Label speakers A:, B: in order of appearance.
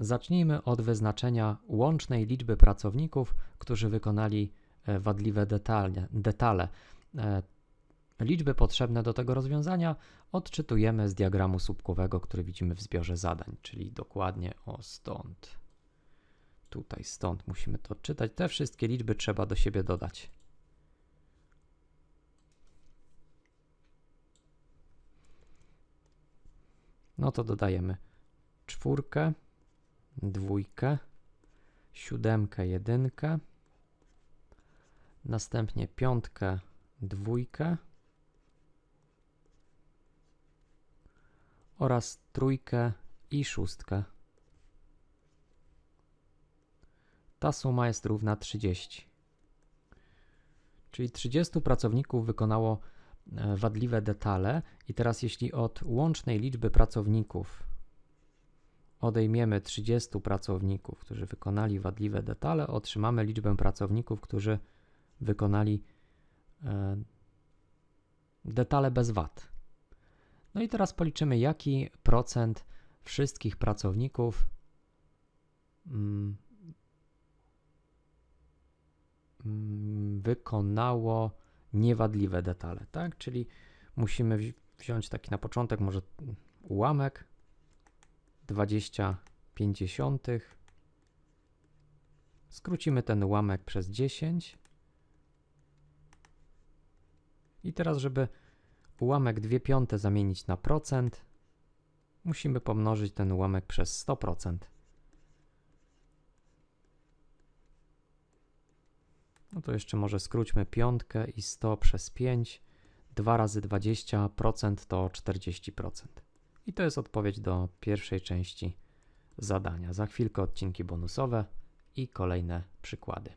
A: Zacznijmy od wyznaczenia łącznej liczby pracowników, którzy wykonali e, wadliwe detale. detale. Liczby potrzebne do tego rozwiązania odczytujemy z diagramu słupkowego, który widzimy w zbiorze zadań, czyli dokładnie o stąd. Tutaj stąd musimy to odczytać. Te wszystkie liczby trzeba do siebie dodać. No to dodajemy czwórkę, dwójkę, siódemkę, jedynkę, następnie piątkę, dwójkę oraz trójkę i szóstkę. Ta suma jest równa 30. Czyli 30 pracowników wykonało e, wadliwe detale i teraz jeśli od łącznej liczby pracowników odejmiemy 30 pracowników, którzy wykonali wadliwe detale, otrzymamy liczbę pracowników, którzy wykonali e, detale bez wad. No i teraz policzymy, jaki procent wszystkich pracowników mm, mm, wykonało niewadliwe detale, tak? Czyli musimy wzi- wziąć taki na początek może ułamek 20 pięćdziesiątych. Skrócimy ten ułamek przez 10. I teraz, żeby ułamek 2 piąte zamienić na procent, musimy pomnożyć ten ułamek przez 100%. No to jeszcze może skróćmy piątkę i 100 przez 5. 2 razy 20% to 40%. I to jest odpowiedź do pierwszej części zadania. Za chwilkę odcinki bonusowe i kolejne przykłady.